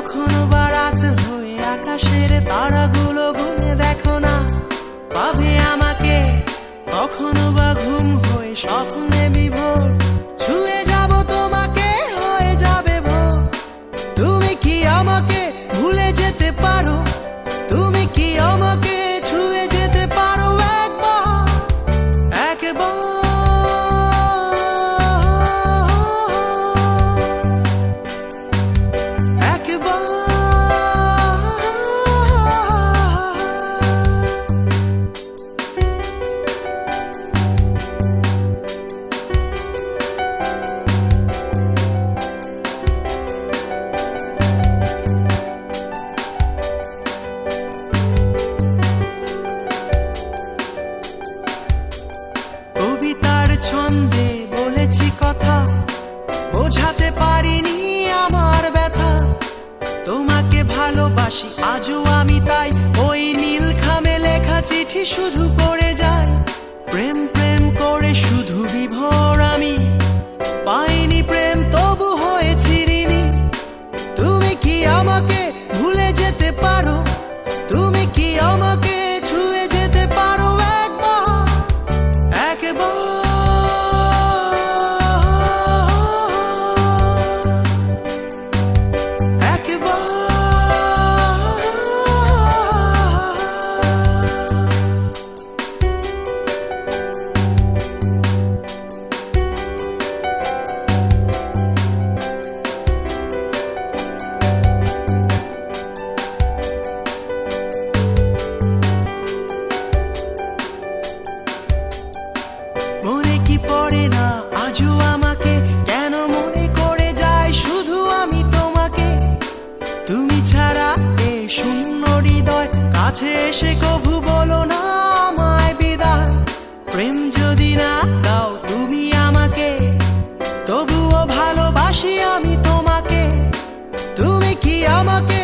কখনো বা রাত হয়ে আকাশের তারাগুলো গুনে দেখো না। পাবে আমাকে কখনো বা ঘুম হয়ে স্বপ্নে বিভোর শুধু পড়ে কাছে এসে কভু বলো না আমায় বিদায়। প্রেম যদি না দাও তুমি আমাকে, তবুও ভালোবাসি আমি তোমাকে। তুমি কি আমাকে